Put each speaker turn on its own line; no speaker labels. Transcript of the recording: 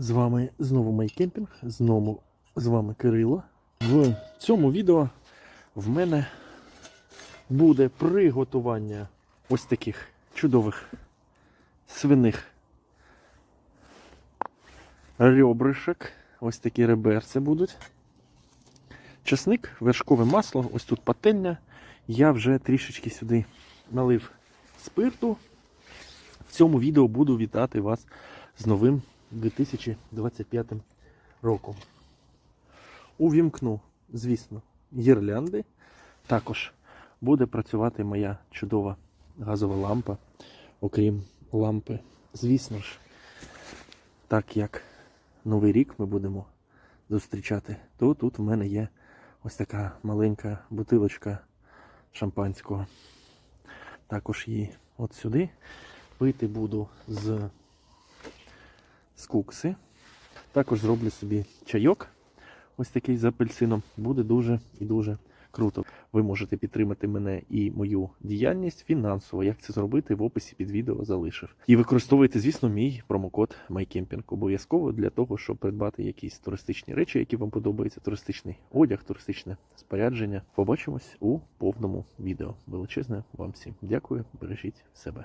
З вами знову Майкемпінг, знову з вами Кирило. В цьому відео в мене буде приготування ось таких чудових свиних ребришок. Ось такі реберці будуть. Часник, вершкове масло, ось тут пательня. Я вже трішечки сюди налив спирту. В цьому відео буду вітати вас з новим 2025 роком. Увімкну, звісно, гірлянди. Також буде працювати моя чудова газова лампа, окрім лампи. Звісно ж, так як Новий рік ми будемо зустрічати, то тут в мене є ось така маленька бутилочка шампанського. Також її от сюди пити буду з, кукси. Також зроблю собі чайок, ось такий з апельсином. Буде дуже і дуже круто. Ви можете підтримати мене і мою діяльність фінансово. Як це зробити, в описі під відео залишив. І використовуйте, звісно, мій промокод MyCamping обов'язково для того, щоб придбати якісь туристичні речі, які вам подобаються, туристичний одяг, туристичне спорядження. Побачимось у повному відео. Величезне вам всім дякую, бережіть себе.